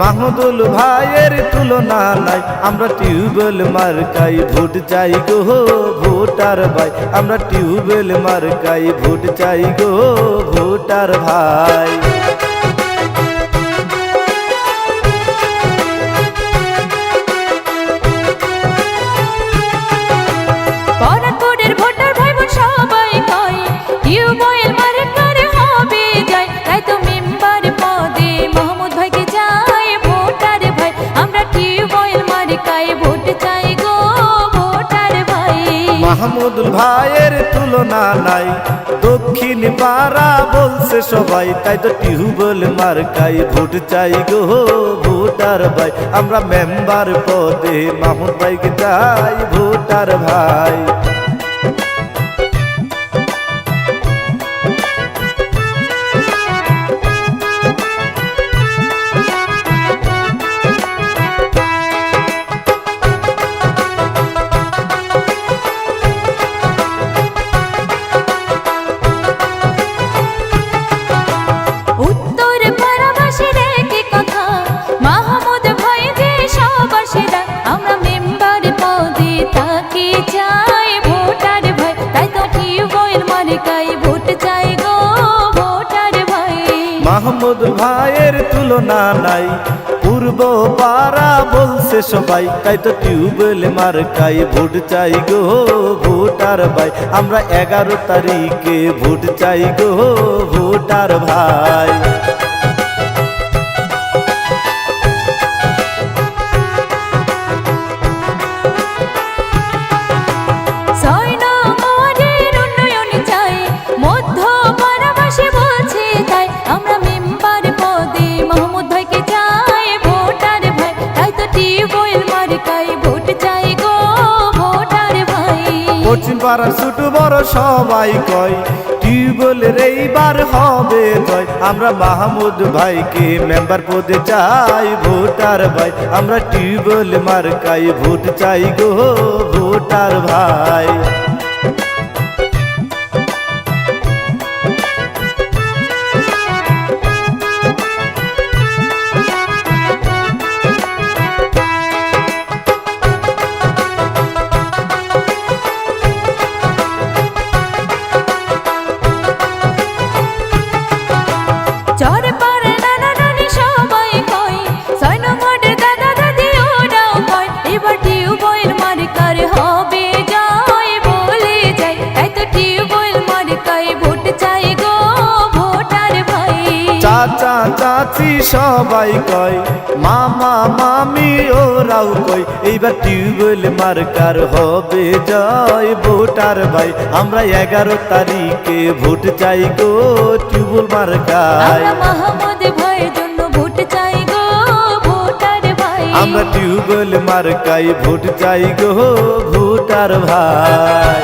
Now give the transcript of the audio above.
মাহমুদুল ভাইয়ের তুলনা নাই। আমরা টিউবওয়েল মার্কাই ভোট চাই গো ভোটার ভাই। আমরা টিউবওয়েল মার্কাই ভোট চাই গো ভোটার ভাই। মাহমুদুল ভাইয়ের তুলনা নাই। দক্ষিণ পাড়া বলছে সবাই, তাই তো টিউবওয়েল মার্কাই ভোট চাই গো ভোটার ভাই। আমরা মেম্বার পদে মাহমুদ ভাইকে চাই ভোটার ভাই। মাহমুদ ভাইয়ের তুলনা নাই। পূর্ব পাড়া বলছে সবাই, তাই তো টিউবওয়েল মার্কাই ভোট চাই গো ভোটার ভাই। আমরা এগারো তারিখে ভোট চাই গো ভোটার ভাই। পাড়া ছোট বড় সবাই কয় টিউবওয়েলের এইবার হবে জয়। আমরা মাহমুদ ভাইকে মেম্বার পদে চাই, ভোটার ভাই। আমরা টিউবওয়েল মার্কাই ভোট চাই গো, ভোটার ভাই। চাচা সবাই কয় মামা মামি ওরাও কয় এইবার টিউবওয়েল মার্কার হবে জয় ভোটার ভাই। আমরা এগারো তারিখে ভোট চাই গো টিউবওয়েল মার্কায়। আমরা মাহমুদ ভাইয়ের জন্য ভোট চাই গো ভোটার ভাই। আমরা টিউবওয়েল মার্কাই ভোট চাই গো ভোটার ভাই।